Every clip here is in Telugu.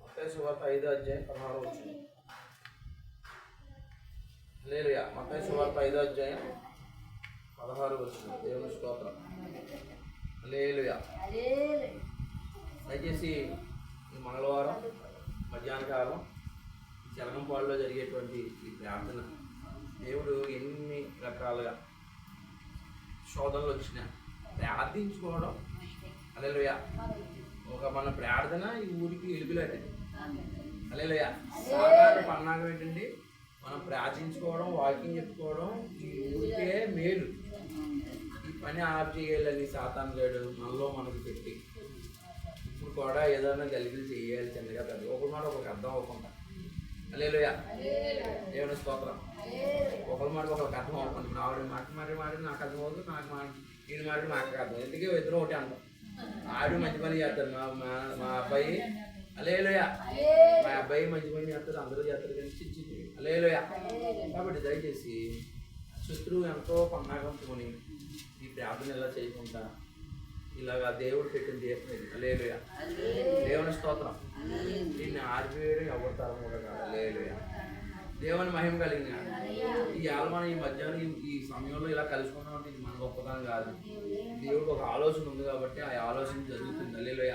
మత్తయి సువార్త ఐదో అధ్యాయం పదహారు వచ్చింది. లేలుయా మత్తయి సువార్త ఐదో అధ్యాయం పదహారు వచ్చిన దేవుని స్తోత్రం. లేలుయా దయచేసి ఈ మంగళవారం మధ్యాహ్న కాలం ఈ జరిగేటువంటి ఈ ప్రార్థన దేవుడు ఎన్ని రకాలుగా శోధనలు వచ్చినా ప్రార్థించుకోవడం. అలెలుయ ఒక మన ప్రార్థన ఈ ఊరికి ఎలుగులాంటి అలెలుయ సాధారణ పన్నాగం ఏంటండి? మనం ప్రార్థించుకోవడం వాకింగ్ చెప్పుకోవడం ఈ ఊరికే మేలు. ఈ పని ఆఫ్ చేయాలని సాతాన్ లేడు మనలో మనకు పెట్టి. ఇప్పుడు కూడా ఏదైనా గలిగిలు చేయాలి చిన్నగా పెద్ద ఒకరి మాట ఒకరికి అర్థం అవ్వకుండా. అలేలుయ దేవుని స్తోత్రం. ఒకరి మాట ఒకరికి అర్థం అవ్వకుండా. ఆవిడ మాట మాట మాట నాకు అర్థం అవుతుంది నాకు మాట నేను మాట నాకు అర్థం ఎందుకే ఇద్దరు ఒకటి అంటాం ఆవిడ మంచి పని చేస్తారు మా మా మా అబ్బాయి. అలేలుయ మా అబ్బాయి మంచి పని చేస్తారు అందరూ చేస్తారు కానీ చిచ్చి అలేలుయ కాబట్టి దయచేసి శత్రువు ఎంతో పన్నాగంతోని ఈ ప్రార్థన ఎలా చేయకుండా ఇలాగా దేవుడు పెట్టిన దీపం అలేలుయ దేవుని స్తోత్రం. దీన్ని ఆర్పివేయడం ఎవరి తరం కూడా కాదు. అలేలుయ దేవుని మహిమ కలిగిన ఈ ఆల్మాన ఈ మధ్యాహ్నం ఈ- సమయంలో ఇలా కలుసుకున్నాం అంటే ఇది మన గొప్పతనం కాదు. దేవుడికి ఒక ఆలోచన ఉంది కాబట్టి ఆ ఆలోచన జరుగుతుంది. అలేలుయ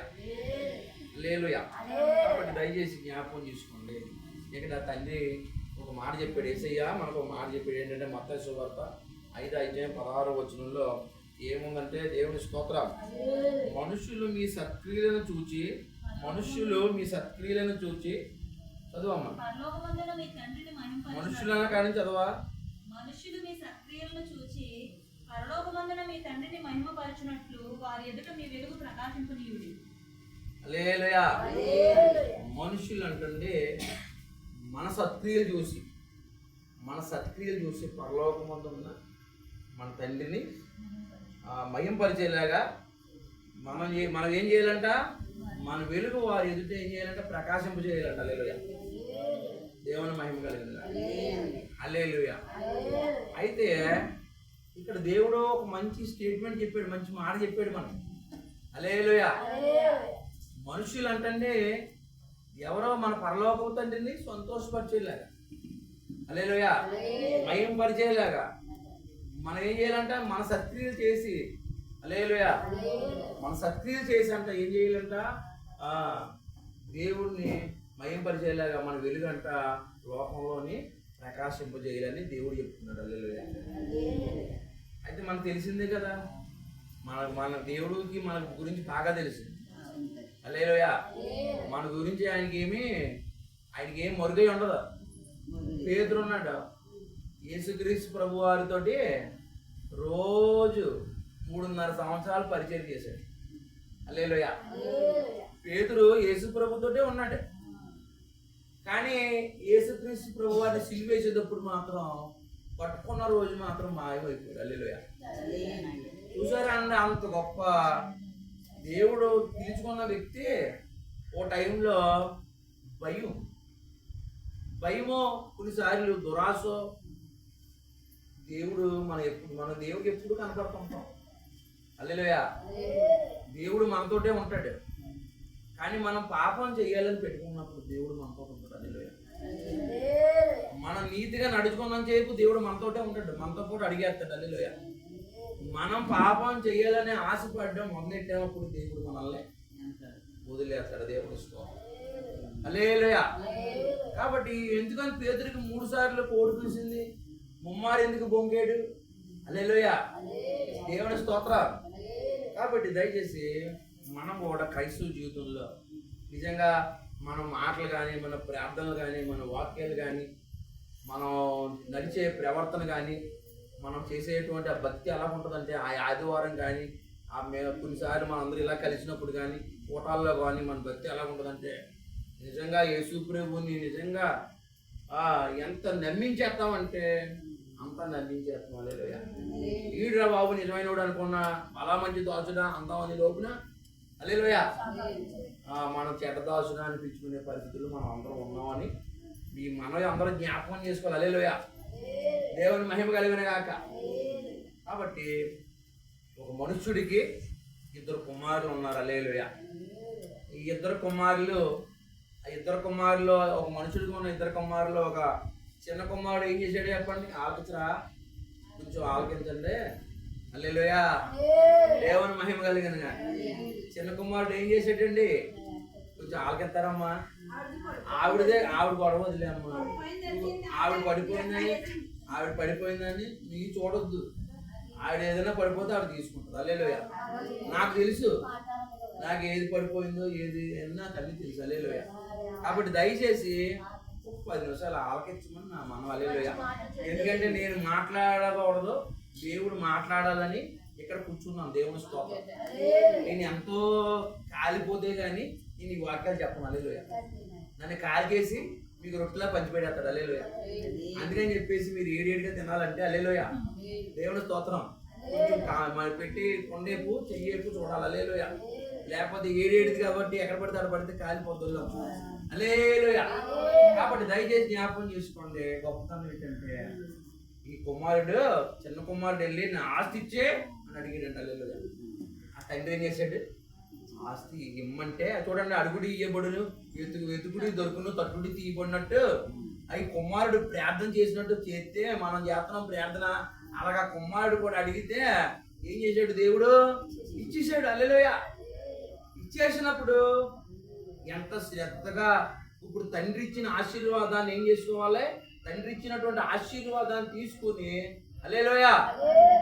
లేలుయ కాబట్టి దయచేసి జ్ఞాపకం చేసుకోండి. ఇక్కడ తండ్రి ఒక మాట చెప్పాడు. ఏసయ్య మనకు ఒక మాట చెప్పాడు. ఏంటంటే మత సువార్త ఐదు అధ్యాయం పదహారు వచనంలో ఏముందంటే దేవుని స్తోత్రం. మనుషులు మీ సత్క్రియలను చూచి మనుషులు మీ సత్క్రియలను చూచి చదువమ్మా. పరలోకమందున మీ తండ్రిని మహింపరచునట్లు మనుషులన కానీ చదవా? మనుష్యులు మీ సక్రియలను చూచి పరలోకమందున మీ తండ్రిని మహిమపరచునట్లు వారి ఎదుట మీ వెలుగు ప్రకాశింపనీయుడి. లేలుయా మనుషులు అంటే మన సత్క్రియలు చూసి మన సత్క్రియలు చూసి పరలోకమందు ఉన్న మన తండ్రిని ఆ, మహింపరిచేలాగా మనం ఏ- మనం ఏం చేయాలంట మన వెలుగు వారి ఎదుట ఏం చేయాలంట? ప్రకాశింప చేయాలంట అల్లేలుయ దేవుని మహిమ కలిగింది అల్లేలుయ అయితే ఇక్కడ దేవుడు ఒక మంచి స్టేట్మెంట్ చెప్పాడు మంచి మాట చెప్పాడు మనం అలేలుయ మనుషులు అంటే ఎవరో మన పరలోక తండ్రిని సంతోషపరిచేలాగా. అలేలుయ మయం పరిచేలాగా మనం ఏం చేయాలంట మన సత్క్రియలు చేసి అలేలుయ మన సత్క్రియలు చేసి అంట ఏం చేయాలంట? దేవుడిని మయం పరిచేలాగా మన వెలుగంట లోకంలోని ప్రకాశింపజేయాలని దేవుడు చెప్తున్నాడు. అల్లెలుయ అయితే మనకు తెలిసిందే కదా మన మన దేవుడికి మన గురించి బాగా తెలుసు. అల్లేలోయ మన గురించి ఆయనకి ఏమి ఆయనకి ఏం మరుగై ఉండదు. పేదరు ఉన్నాడు. యేసుక్రీస్తు ప్రభు వారితోటి రోజు మూడున్నర సంవత్సరాలు పరిచయం చేశాడు. అల్లేలోయ పేతురు యేసు ప్రభుతోటే ఉన్నాడు. కానీ యేసుక్రీస్తు ప్రభు వారిని సిలివేసేటప్పుడు మాత్రం పట్టుకున్న రోజు మాత్రం మాయమైపోయాడు. అల్లేలోయ చూసారా అన్న అంత గొప్ప దేవుడు పిలుచుకున్న వ్యక్తి ఓ టైంలో భయం. భయమో కొన్నిసార్లు దురాశో దేవుడు మన ఎప్పుడు మన దేవుడికి ఎప్పుడు కనపడుతుంటాం అల్లెలోయ దేవుడు మనతోటే ఉంటాడు. కానీ మనం పాపం చేయాలని పెట్టుకున్నప్పుడు దేవుడు మనతో ఉంటాడు? అల్లెలోయ మనం నీతిగా నడుచుకున్నంత సేపు దేవుడు మనతోటే ఉంటాడు. మనతో కూడా అడిగేస్తాడు. అల్లిలోయ మనం పాపం చేయాలని ఆశపడడం మొదలెట్టేటప్పుడు దేవుడు మనల్ని వదిలేస్తాడు. దేవుడు అలేలుయ కాబట్టి ఎందుకని పేదరికి మూడు సార్లు కోడి చూసింది ముమ్మారు ఎందుకు బొంగేడు? అలేలుయ దేవుని స్తోత్ర. కాబట్టి దయచేసి మనం కూడా క్రైస్తవ జీవితంలో నిజంగా మన మాటలు కానీ మన ప్రార్థనలు కానీ మన వాక్యాలు కానీ మనం నడిచే ప్రవర్తన కానీ మనం చేసేటువంటి ఆ భక్తి ఎలా ఉంటుందంటే ఆ ఆదివారం కానీ ఆ మే కొన్నిసార్లు మనందరూ ఇలా కలిసినప్పుడు కానీ కూటాల్లో కానీ మన భక్తి ఎలా ఉంటుందంటే నిజంగా యేసు ప్రభుని నిజంగా ఎంత నమ్మించేస్తామంటే అంత నమ్మించేస్తాం. లేదు ఈడ్రా బాబు నిజమైనవాడు అనుకున్నా అలా మంచి దోచడా అందామని లోపున? అలేలోయ మనం చెడ్డ దాచుడా అనిపించుకునే పరిస్థితుల్లో మనం అందరం ఉన్నామని ఈ మనవి అందరూ జ్ఞాపకం చేసుకోవాలి. అలేలోయ దేవుని మహిమ కలిగిన గాక. కాబట్టి ఒక మనుష్యుడికి ఇద్దరు కుమారులు ఉన్నారు. అలేలుయ ఈ ఇద్దరు కుమారులు ఆ ఇద్దరు కుమారులు ఒక మనుషుడికి ఉన్న ఇద్దరు కుమారులు ఒక చిన్న కుమారుడు ఏం చేశాడు చెప్పండి? ఆలోచరా కొంచెం ఆలోచించండి. అల్లెలుయా దేవుని మహిమ కలిగిన చిన్న కుమారుడు ఏం చేసేటండి? కొంచెం ఆలకెత్తారమ్మా. ఆవిడదే ఆవిడ గొడవ వదిలేమ్మా. ఆవిడ పడిపోయిందని ఆవిడ పడిపోయిందని మీకు చూడొద్దు. ఆవిడ ఏదైనా పడిపోతే ఆవిడ తీసుకుంటుంది. అల్లేలోయ నాకు తెలుసు. నాకు ఏది పడిపోయిందో ఏది అని నాకు అన్ని తెలుసు. అల్లేలోయ కాబట్టి దయచేసి పది నిమిషాలు ఆలకించమని నా మనం అల్లేలోయ ఎందుకంటే నేను మాట్లాడకూడదు. దేవుడు మాట్లాడాలని ఇక్కడ కూర్చున్నాను. దేవుని స్తోత్రం. నేను ఎంతో కాలిపోతే గానీ నేను ఈ వాక్యాలు చెప్పను. అల్లేలోయ నన్ను కాల్ చేసి మీకు రొట్టెలా పంచిపెడతాడు అల్లేలోయ అందుకని చెప్పేసి మీరు ఏడేడుగా తినాలంటే అల్లేలోయ దేవుని స్తోత్రం. కొంచెం పెట్టి కొండేపు చెయ్యేపు చూడాలి. అల్లేలోయ లేకపోతే ఏడేడిది కాబట్టి ఎక్కడ పడితే అక్కడ పడితే కాలిపోతుందో. అల్లేలోయ కాబట్టి దయచేసి జ్ఞాపకం చేసుకోండి. గొప్పతనం ఏంటంటే ఈ కుమారుడు చిన్న కుమారుడు వెళ్ళి నా ఆస్తి ఇచ్చే అని అడిగాడంట అల్లెలు ఆ తండ్రి ఏం చేశాడు? ఆస్తి ఇమ్మంటే చూడండి అడుగుడి ఇయ్యబడును వెతుకు వెతుకుడి దొరుకును తట్టుడి తీయబడినట్టు అవి కుమారుడు ప్రార్థన చేసినట్టు చేస్తే మనం చేస్తున్నాం ప్రార్థన. అలాగా కుమారుడు కూడా అడిగితే ఏం చేశాడు దేవుడు? ఇచ్చేసాడు అల్లెలోయ. ఇచ్చేసినప్పుడు ఎంత శ్రద్ధగా ఇప్పుడు తండ్రి ఇచ్చిన ఆశీర్వాదాన్ని ఏం చేసుకోవాలి? తండ్రి ఇచ్చినటువంటి ఆశీర్వాదాన్ని తీసుకుని అల్లేలోయ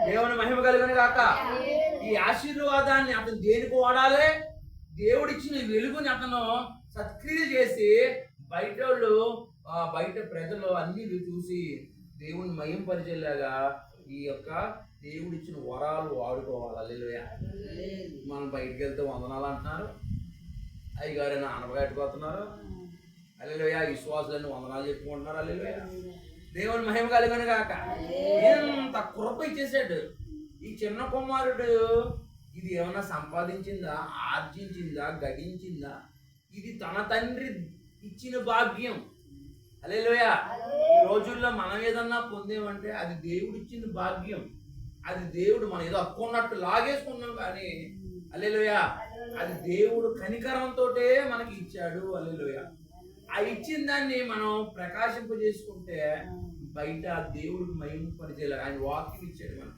దేవుని మహిమ కలిగిన గాక. ఈ ఆశీర్వాదాన్ని అతను దేనికి వాడాలి? దేవుడిచ్చిన వెలుగుని అతను సత్క్రియ చేసి బయట వాళ్ళు ఆ, బయట ప్రజలు అన్ని చూసి దేవుని మయం పరిచేలాగా ఈ యొక్క దేవుడిచ్చిన వరాలు వాడుకోవాలి. అల్లెలుయ మనం బయటికి వెళ్తే వందనాలు అంటున్నారు. అయ్యగారు ఆనపగట్టుకోతున్నారు అల్లెలుయ విశ్వాసులన్నీ వందనాలు చెప్పుకుంటున్నారు అల్లెలుయ. దేవుని మహిమ కలిగిన కాక ఎంత కృప ఇచ్చేసాడు ఈ చిన్న కుమారుడు ఇది ఏమన్నా సంపాదించిందా ఆర్జించిందా గడించిందా? ఇది తన తండ్రి ఇచ్చిన భాగ్యం. అలేలోయ ఈ రోజుల్లో మనం ఏదన్నా పొందేమంటే అది దేవుడు ఇచ్చిన భాగ్యం. అది దేవుడు మనం ఏదో అక్కున్నట్టు లాగేసుకున్నాం కానీ అల్లెలోయ. అది దేవుడు కనికరంతో మనకి ఇచ్చాడు. అల్లెలోయ. ఆ ఇచ్చిన దాన్ని మనం ప్రకాశింపజేసుకుంటే బయట దేవుడికి మహిమ పరిచయాలి ఆయన వాక్యం ఇచ్చాడు మనం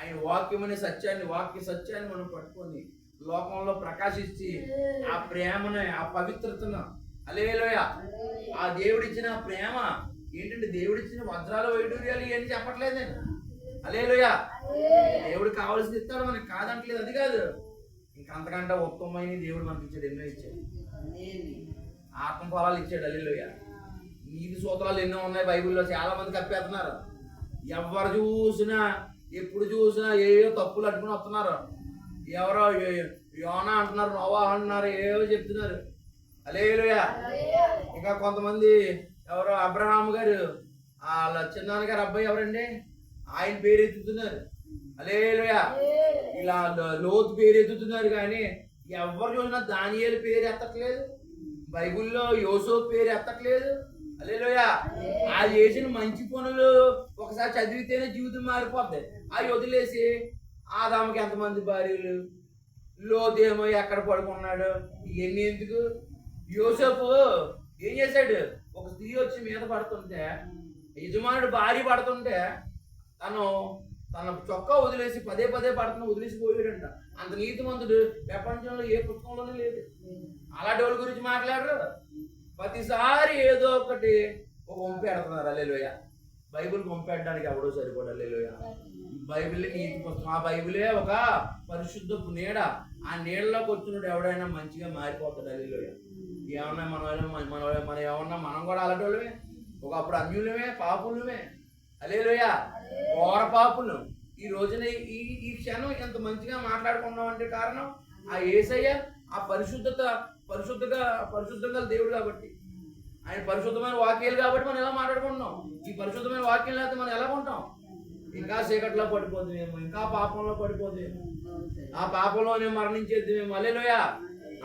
ఆయన వాక్యం అనే సత్యాన్ని వాక్య సత్యాన్ని మనం పట్టుకొని లోకంలో ప్రకాశించి ఆ ప్రేమను ఆ పవిత్రతను అలేలోయ. ఆ దేవుడిచ్చిన ప్రేమ ఏంటంటే దేవుడిచ్చిన వజ్రాలు వైడూర్యాలు ఇవన్నీ చెప్పట్లేదు నేను. అలేలోయ. దేవుడు కావాల్సింది ఇస్తాడు మనకి కాదంటలేదు అది కాదు. ఇంకా అంతకంటే ఉత్తమమైన దేవుడు మనకి ఇచ్చాడు ఎన్నో ఇచ్చాడు. ఆత్మ ఫలాలు ఇచ్చాడు అల్లిలోయ నీతి సూత్రాలు ఎన్నో ఉన్నాయి బైబిల్లో చాలా మంది కప్పేస్తున్నారు. ఎవరు చూసినా ఎప్పుడు చూసినా ఏవో తప్పులు అట్టుకుని వస్తున్నారు. ఎవరో యోనా అంటున్నారు నోవా అంటున్నారు ఏవో చెప్తున్నారు. అలేలుయ ఇంకా కొంతమంది ఎవరో అబ్రహాం గారు వాళ్ళ చిన్నాన్న గారు అబ్బాయి ఎవరండి? ఆయన పేరు ఎత్తుతున్నారు. అలేలుయ ఇలా లోతు పేరు ఎత్తుతున్నారు కానీ ఎవరు చూసినా దానియేలు పేరు ఎత్తట్లేదు. బైబిల్లో యోసో పేరు ఎత్తట్లేదు? అలేలోయ ఆ చేసిన మంచి పనులు ఒకసారి చదివితేనే జీవితం మారిపోద్ది. అవి వదిలేసి ఆదాముకి ఎంతమంది భార్యలు? లోతేమో ఎక్కడ పడుకున్నాడు? ఇవన్నీ ఎందుకు? యోసేపు ఏం చేశాడు? ఒక స్త్రీ వచ్చి మీద పడుతుంటే యజమానుడు భార్య పడుతుంటే తను తన చొక్కా వదిలేసి పదే పదే పడుతున్న వదిలేసి పోయాడంట అంత నీతిమంతుడు ప్రపంచంలో ఏ పుస్తకంలోనే లేదు. అలాంటి వాళ్ళ గురించి మాట్లాడరు. ప్రతిసారి ఏదో ఒకటి ఒక వంపి పెడుతున్నారు అల్లెలోయ బైబిల్ పంపెట్టడానికి ఎవడో సరిపోడు. అల్లెలోయ బైబిల్ నీతి పుస్తకం ఆ బైబిలే ఒక పరిశుద్ధపు నీడ. ఆ నీళ్ళలోకి వచ్చినప్పుడు ఎవడైనా మంచిగా మారిపోతాడు. అల్లెలోయ ఏమన్నా మన మన మన- ఏమన్నా మనం కూడా అలాంటి వాళ్ళమే? ఒకప్పుడు అన్యులమే పాపులమే. అలేలోయ ఘోర పాపులు. ఈ రోజున ఈ ఈ క్షణం ఎంత మంచిగా మాట్లాడుకున్నాం అంటే కారణం ఆ ఏసయ్య ఆ పరిశుద్ధత పరిశుద్ధంగా పరిశుద్ధంగా దేవుడు కాబట్టి. ఆయన పరిశుద్ధమైన వాక్యాలు కాబట్టి మనం ఎలా మాట్లాడుకుంటున్నాం? ఈ పరిశుద్ధమైన వాక్యం లేకపోతే మనం ఎలా ఉంటాం? ఇంకా చీకట్లో పడిపోతుందేమో ఇంకా పాపంలో పడిపోతుందేమో ఆ పాపంలోనే మరణించేది మేము అల్లెలోయ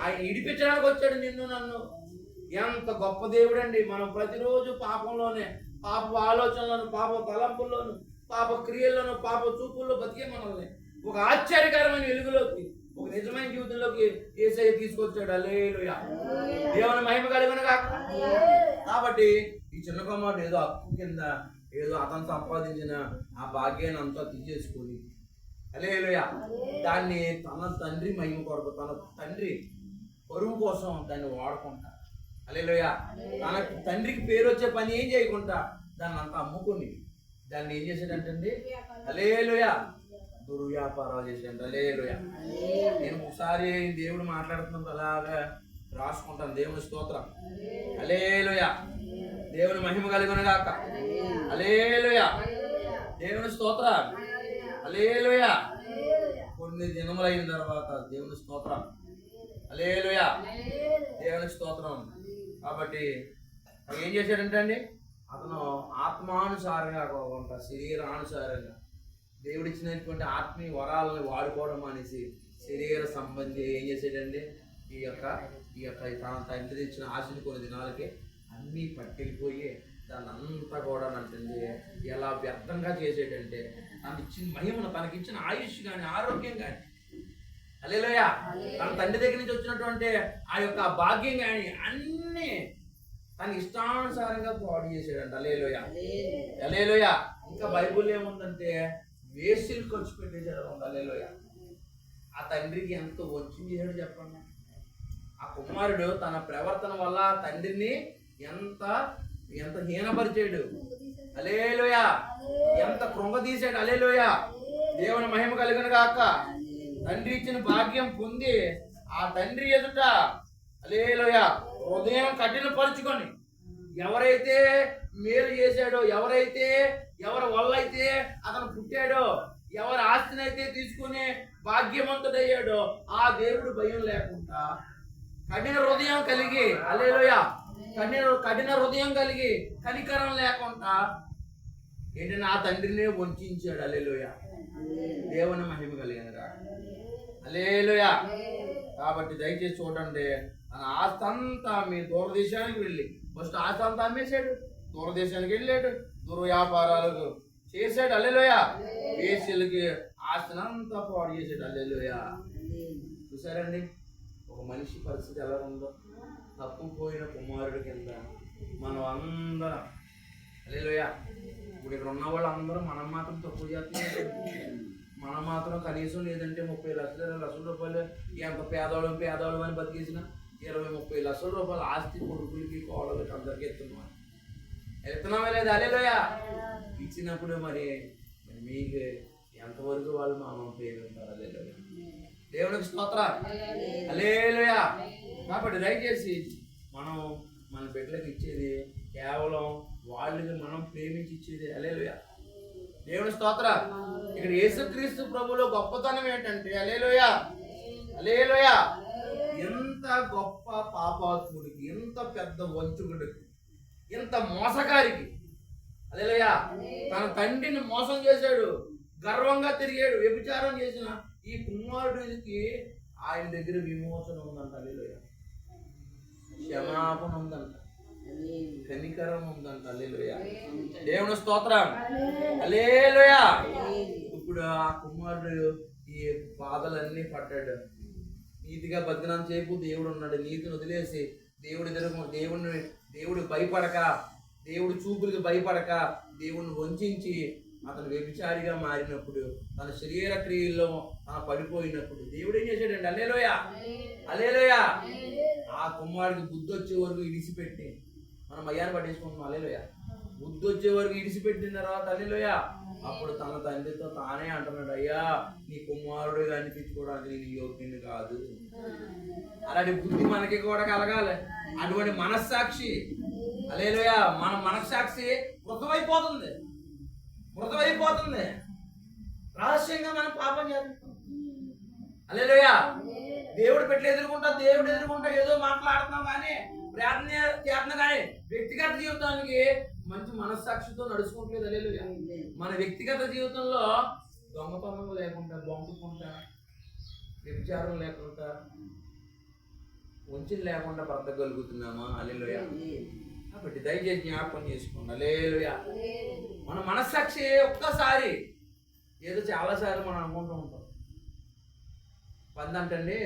ఆయన ఇడిపించడానికి వచ్చాడు నిన్ను నన్ను. ఎంత గొప్ప దేవుడండి. మనం ప్రతిరోజు పాపంలోనే పాప ఆలోచనలను పాప తలంపుల్లోను పాప క్రియల్లోను పాప చూపుల్లో బతికే మనల్ని. ఒక ఆశ్చర్యకరమైన వెలుగులోకి ఒక నిజమైన జీవితంలోకి ఏసై తీసుకొచ్చాడు. అలేలుయా దేవుని మహిమ కలిగిన కాక కాబట్టి ఈ చిన్న కుమారుడు ఏదో అప్పు కింద ఏదో అతను సంపాదించిన ఆ భాగ్యాన్ని అంతా తీసేసుకొని అలేలుయ దాన్ని తన తండ్రి మహిమ కొరకు తన తండ్రి పరువు కోసం దాన్ని వాడుకుంటా. అలేలుయ తన తండ్రికి పేరు వచ్చే పని ఏం చేయకుండా దాన్ని అంతా అమ్ముకొని దాన్ని ఏం చేశాడంటండి? అలేలుయ దుర్వ్యాపారాలు చేశాడు అలేలుయ నేను ఒకసారి దేవుడు మాట్లాడుతున్నప్పుడు అలాగా రాసుకుంటాను. దేవుని స్తోత్రం. అలేలుయ దేవుని మహిమ కలిగిన గాక. అలేలుయ దేవుని స్తోత్రం. అలేలుయ కొన్ని దినములైన తర్వాత దేవుని స్తోత్రం. అలేలుయ దేవుని స్తోత్రం. కాబట్టి ఏం చేశాడంటే అండి? అతను ఆత్మానుసారంగా కాకుండా శరీరానుసారంగా దేవుడిచ్చినటువంటి ఆత్మీయ వరాలను వాడుకోవడం అనేసి శరీర సంబంధి ఏం చేసాడండి ఈ యొక్క ఈ యొక్క తన తండ్రి ఇచ్చిన ఆశని కొన్ని దినాలకి అన్నీ పట్టుకెళ్ళిపోయి దాన్ని అంతా కూడా అంటుంది ఎలా వ్యర్థంగా చేసేటంటే తను ఇచ్చిన మహిమను తనకిచ్చిన ఆయుష్ కానీ ఆరోగ్యం కానీ అలేలోయ తన తండ్రి దగ్గర నుంచి వచ్చినటువంటి ఆ యొక్క భాగ్యం కానీ అన్నీ తన ఇష్టానుసారంగా పాడు చేసాడంట. అలేలోయ అలేలోయ ఇంకా బైబుల్ ఏముందంటే వేసులు ఖర్చు పెట్టేశాడు ఉండాలి ఆ తండ్రికి ఎంత వచ్చింది చేశాడు చెప్పండి. ఆ కుమారుడు తన ప్రవర్తన వల్ల ఆ తండ్రిని ఎంత ఎంత హీనపరిచాడు. అలేలోయ ఎంత కృంగదీశాడు అలేలోయ దేవుని మహిమ కలిగిన కాక తండ్రి ఇచ్చిన భాగ్యం పొంది ఆ తండ్రి ఎదుట అలేలోయ హృదయం కఠినపరుచుకొని ఎవరైతే మేలు చేశాడో ఎవరైతే ఎవరి వల్ల అయితే అతను పుట్టాడో ఎవరి ఆస్తిని అయితే తీసుకుని భాగ్యవంతుడయ్యాడో ఆ దేవుడు భయం లేకుండా కఠిన హృదయం కలిగి అలేలోయ కఠిన కఠిన హృదయం కలిగి కనికరం లేకుండా ఏంటి నా తండ్రినే వంచాడు అలేలోయ దేవుని మహిమ కలిగినరా. అలేలోయ కాబట్టి దయచేసి చూడండి తన ఆస్తి అంతా మీ దూరదేశానికి వెళ్ళి ఫస్ట్ ఆస్తి అంతా అమ్మేశాడు దూరదేశానికి వెళ్ళాడు దూర వ్యాపారాలకు చేశాడు అల్లెలోయ. వేసీలకి ఆస్తిని అంతా పాడు చేశాడు అల్లెలోయ. చూసారండి ఒక మనిషి పరిస్థితి ఎలా ఉందో. తప్పుపోయిన కుమారుడి కింద మనం అందరం అల్లెలోయ. ఇప్పుడు ఇక్కడ ఉన్న వాళ్ళందరూ మనం మాత్రం తప్పు చేస్తున్నాం. మనం మాత్రం కనీసం లేదంటే ముప్పై లక్షలు లక్షల రూపాయలు ఎంత పేదవాళ్ళు పేదవాళ్ళు అని బతికేసిన ఇరవై ముప్పై లక్షల రూపాయలు ఆస్తి కొడుకులకి కోడలకి అందరికీ ఎత్తున్నాం ఎత్తున్నామే లేదా? అలేలోయ ఇచ్చినప్పుడు మరి మరి మీకు ఎంతవరకు వాళ్ళు మా అమ్మ పేరు ఉంటారు అలేలోయ దేవునికి స్తోత్ర. అలేలోయ కాబట్టి దయచేసి మనం మన బిడ్డలకు ఇచ్చేది కేవలం వాళ్ళకి మనం ప్రేమించి ఇచ్చేది అలేలోయ దేవుని స్తోత్ర. ఇక్కడ యేసుక్రీస్తు ప్రభులో గొప్పతనం ఏంటంటే అలేలోయ అలేలోయ ఇంత గొప్ప పాపాత్ముడికి ఇంత పెద్ద వంచుకుడికి ఇంత మోసగారికి అదేలయ్యా తన తండ్రిని మోసం చేశాడు గర్వంగా తిరిగాడు వ్యభిచారం చేసిన ఈ కుమారుడికి ఆయన దగ్గర విమోచన ఉందంట అలేలోయ క్షమాపణ ఉందంట కనికరం ఉందంట అల్లేలోయ. దేవుని స్తోత్రం. అల్లేలోయ. ఇప్పుడు ఆ కుమారుడు ఈ బాధలన్నీ పడ్డాడు. నీతిగా బతికినం చేపు దేవుడు ఉన్నాడు. నీతిని వదిలేసి దేవుడి ఎదురు దేవుడిని దేవుడు భయపడక దేవుడి చూపులకు భయపడక దేవుణ్ణి వంచి అతను వ్యభిచారిగా మారినప్పుడు తన శరీర క్రియల్లో తన పడిపోయినప్పుడు దేవుడు ఏం చేశాడండి అల్లేలోయ అలేలోయ ఆ కుమారుడికి బుద్ధి వచ్చే వరకు ఇడిసిపెట్టి మనం అయ్యాన్ని పట్టించుకుంటున్నాం అలేలోయ బుద్ధి వచ్చే వరకు ఇడిసిపెట్టిన తర్వాత అలేలోయ అప్పుడు తన తండ్రితో తానే అంటున్నాడు అయ్యా నీ కుమారుడు అనిపించుకోవడానికి నేను యోగ్యుని కాదు. అలాంటి బుద్ధి మనకి కూడా కలగాలి. అటువంటి మనస్సాక్షి అలేలుయా మన మనస్సాక్షి మృతమైపోతుంది. మృతమైపోతుంది. రహస్యంగా మనం పాపం చేస్తాం. అలేలుయా దేవుడు పెట్టి ఎదుర్కొంటా దేవుడు ఎదుర్కొంటా ఏదో మాట్లాడుతున్నాం కానీ ప్రార్థన చేస్తున్నాం కానీ వ్యక్తిగత జీవితానికి మంచి మనస్సాక్షితో నడుచుకోవట్లేదు అలేదు మన వ్యక్తిగత జీవితంలో దొంగతనం లేకుండా బొంకుకుంటా వ్యభిచారం లేకుండా వంచిన లేకుండా బ్రతకగలుగుతున్నామా? అలేలుయ కాబట్టి దయచేసి జ్ఞాపకం చేసుకోండి. అలేలుయ మన మనస్సాక్షి ఒక్కసారి ఏదో చాలాసార్లు మనం అనుకుంటూ ఉంటాం. పందంటండి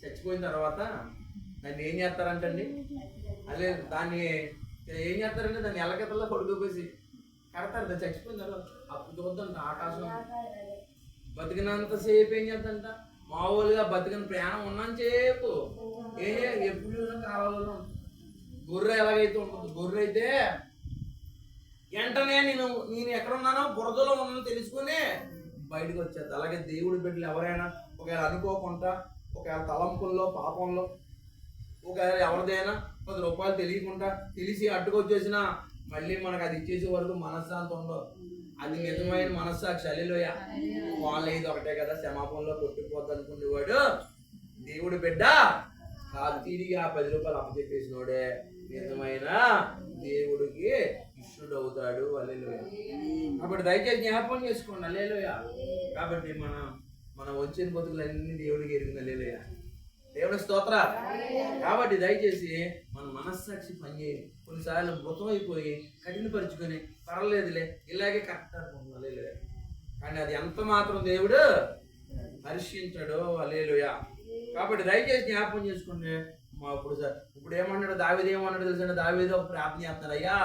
చచ్చిపోయిన తర్వాత దాన్ని ఏం చేస్తారంటండి? అదే దాన్ని ఏం చేస్తారంటే దాన్ని ఎలకెత్తల్లో పడుకోపేసి కడతారు దాన్ని చచ్చిపోయిన తర్వాత అప్పుడు చూద్దంట ఆకాశం. బతికినంతసేపు ఏం చేద్దంట? మామూలుగా బతికిన ప్రాణం ఉన్నంతసేపు ఏ ఎప్పుడు చూసినా గొర్రె ఎలాగైతే ఉంటుంది గొర్రె అయితే వెంటనే నేను నేను ఎక్కడ ఉన్నానో బురదలో ఉన్నానో తెలుసుకుని బయటకు వచ్చేది అలాగే దేవుడి బిడ్డలు ఎవరైనా ఒకవేళ అనుకోకుండా ఒకవేళ తలంపుల్లో పాపంలో ఒకవేళ ఎవరిదైనా పది రూపాయలు తెలియకుండా తెలిసి అడ్డుకొచ్చేసినా మళ్ళీ మనకు అది ఇచ్చేసే వరకు మనశ్శాంతి ఉండదు. అది నిజమైన మనస్సాక్షి అల్లిలోయ వాళ్ళు ఇది ఒకటే కదా క్షమాపణలో కొట్టుకుపోద్ది అనుకునేవాడు. దేవుడు బిడ్డ కాదు తిరిగి ఆ పది రూపాయలు అప్పచెప్పేసినోడే. నిజమైన దేవుడికి ఇష్టుడు అవుతాడు అల్లెలోయ కాబట్టి దయచేసి జ్ఞాపకం చేసుకోండి. అల్లెలోయ కాబట్టి మన మన వచ్చిన బతుకులన్నీ దేవుడికి ఎరిగిన అల్లెలోయ దేవుడి స్తోత్ర కాబట్టి దయచేసి మన మనస్సాక్షి పనిచేయి. కొన్నిసార్లు మృతం అయిపోయి కఠినపరుచుకొని పర్లేదులే ఇలాగే కరెక్ట్ అనుకుంటున్నా. కానీ అది ఎంత మాత్రం దేవుడు హర్షించడు అలేలుయ కాబట్టి దయచేసి జ్ఞాపకం చేసుకోండి మా ఇప్పుడు సార్ ఇప్పుడు ఏమన్నాడు? దావిది ఏమన్నాడు తెలుసండి? దావిది ఒక ప్రార్థన చేస్తాడు అయ్యా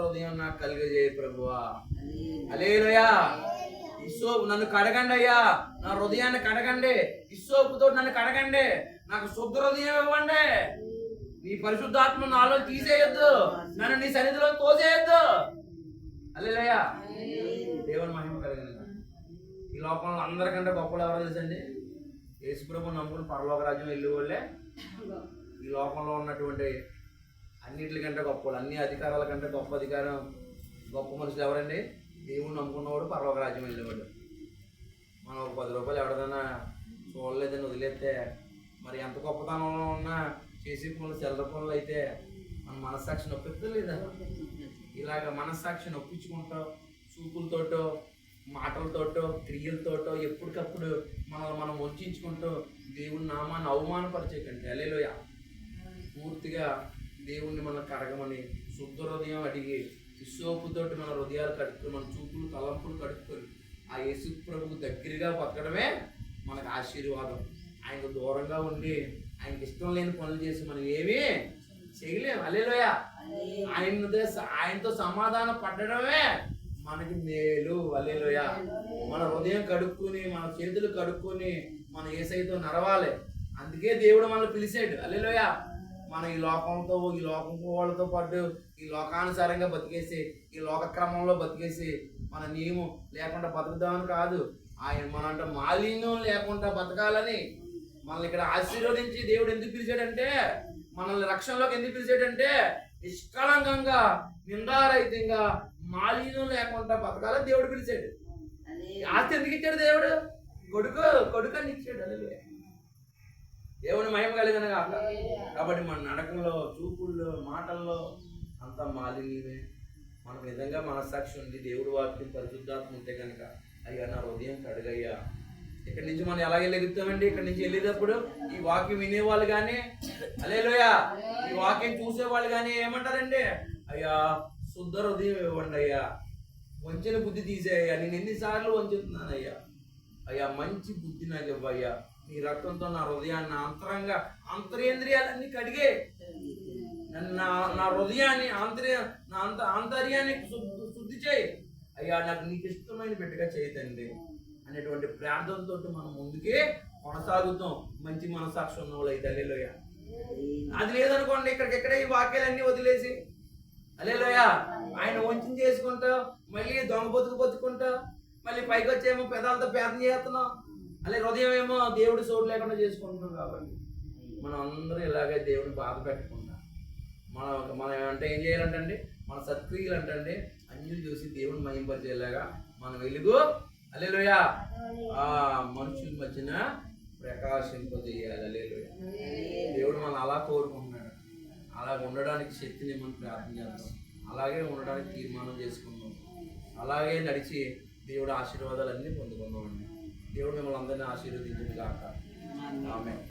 హృదయం నాకు కలిగజేయ ప్రభువా. అలేలుయా ఇసోపు నన్ను కడగండి అయ్యా. నా హృదయాన్ని కడగండి. ఇసోపుతో నన్ను కడగండి. నాకు శుద్ధ హృదయం ఇవ్వండి. నీ పరిశుద్ధాత్మ నాలో తీసేయొద్దు. నన్ను నీ సన్నిధిలో తోసేయొద్దు. అల్లేలయ్యా దేవుని మహిమ కలిగింది ఈ లోకంలో అందరికంటే గొప్పలు ఎవరో తెలుసండి? యేసుప్రభు నమ్ముకుని పరలోక రాజ్యం వెళ్ళి వాళ్ళే ఈ లోకంలో ఉన్నటువంటి అన్నిటికంటే గొప్పలు అన్ని అధికారాల కంటే గొప్ప అధికారం గొప్ప మనుషులు ఎవరండి? దేవుడు నమ్ముకున్నవాడు పరలోక రాజ్యం వెళ్ళేవాడు. మనం ఒక పది రూపాయలు ఎవడదన్నా చూడలేదని వదిలేస్తే మరి ఎంత గొప్పతనంలో ఉన్నా చేసే పనులు చిల్లర పనులు అయితే మన మనస్సాక్షి నొప్పిద్దలేదా ఇలాగ మనస్సాక్షి నొప్పించుకుంటాం చూపులతోటో మాటలతోటో క్రియలతోటో ఎప్పటికప్పుడు మనల్ని మనం వంచుకుంటూ దేవుని నామాన్ని అవమానపరిచేకండి అలేలోయ పూర్తిగా దేవుణ్ణి మనం కడగమని శుద్ధ హృదయం అడిగి విశ్వపుతోటి మన హృదయాలు కడుపుకొని మన చూపులు తలంపులు కడుపుకొని ఆ యేసు ప్రభుకు దగ్గరగా బతకడమే మనకు ఆశీర్వాదం. ఆయనకు దూరంగా ఉండి ఆయనకి ఇష్టం లేని పనులు చేసి మనం ఏమీ చేయలేము అలేలోయ ఆయనతో ఆయనతో సమాధానం పడడమే మనకి మేలు. అల్లేలోయ మన హృదయం కడుక్కొని మన చేతులు కడుక్కొని మన ఏసైతో నడవాలి. అందుకే దేవుడు మనల్ని పిలిచాడు. అల్లేలోయ మన ఈ లోకంతో ఈ లోకం వాళ్ళతో పాటు ఈ లోకానుసారంగా బతికేసి ఈ లోక క్రమంలో బతికేసి మన నియమం లేకుండా బతుకుదామని కాదు. ఆయన మనంట మాలిన్యం లేకుండా బతకాలని మనల్ని ఇక్కడ ఆశీర్వదించి దేవుడు ఎందుకు పిలిచాడంటే మనల్ని రక్షణలోకి ఎందుకు పిలిచాడంటే నిష్కళంకంగా నిందారహితంగా మాలిన్యం లేకుండా బతకాలని దేవుడు పిలిచాడు. ఆస్తి ఎందుకు ఇచ్చాడు దేవుడు? కొడుకు కొడుకు అని ఇచ్చాడు. అల్లెలూయా. దేవుని మహిమ కలిగిన కాక కాబట్టి మన నడకల్లో చూపుల్లో మాటల్లో అంతా మాలిన్యమే మనకు నిజంగా మనస్సాక్షి ఉంది. దేవుడు వాక్యం పరిశుద్ధాత్మ ఉంటే కనుక అయ్యా నా హృదయం కడగయ్యా. ఇక్కడి నుంచి మనం ఎలా వెళ్ళగలుగుతామండి ఇక్కడి నుంచి వెళ్ళేటప్పుడు ఈ వాక్యం వినేవాళ్ళు కానీ అలేలోయ ఈ వాక్యం చూసేవాళ్ళు కానీ ఏమంటారండి? అయ్యా శుద్ధ హృదయం ఇవ్వండి అయ్యా. వంచిన బుద్ధి తీసేయ్యా. నేను ఎన్నిసార్లు వంచుతున్నాను అయ్యా అయ్యా మంచి బుద్ధి నాకు ఇవ్వయ్యా. నీ రక్తంతో నా హృదయాన్ని అంతరంగా అంతరేంద్రియాలన్నీ కడిగే. నా నా హృదయాన్ని ఆంతర్య నా అంత ఆంతర్యాన్ని శుద్ధి చేయి. అయ్యా నాకు నీకు ఇష్టమైన బిడ్డగా చేయతండి అనేటువంటి ప్రార్థనతో మనం ముందుకే కొనసాగుతాం. మంచి మనసాక్షి ఉన్న వాళ్ళు అయితే అల్లేలోయ అది లేదనుకోండి ఇక్కడికెక్కడే ఈ వాక్యాలన్నీ వదిలేసి అలేలోయ ఆయన వంచిన చేసుకుంటా మళ్ళీ దొంగ బతుకు బతుకుంటా మళ్ళీ పైకి వచ్చేమో పెదాలతో పేదం చేస్తున్నాం. అలా హృదయం ఏమో దేవుడి చోటు లేకుండా చేసుకుంటున్నాం కాబట్టి మనం అందరూ ఇలాగే దేవుడిని బాధ పెట్టకుండా మనం మనం అంటే ఏం చేయాలంటండి? మన సత్క్రియలు అంటండి అన్యులు చూసి దేవుని మహింపరిచేలాగా మనం వెలుగు. అల్లెలోయ ఆ మనుషుల మధ్యన ప్రకాశింపజేయాలి అల్లెలోయ దేవుడు మనం అలా కోరుకుంటున్నాడు. అలా ఉండడానికి శక్తిని మనం ప్రార్థన చేద్దాం. అలాగే ఉండడానికి తీర్మానం చేసుకుందాం. అలాగే నడిచి దేవుడు ఆశీర్వాదాలన్నీ పొందుకుందామండి. దేవుడు మిమ్మల్ని అందరినీ ఆశీర్వదించింది కాక ఆమె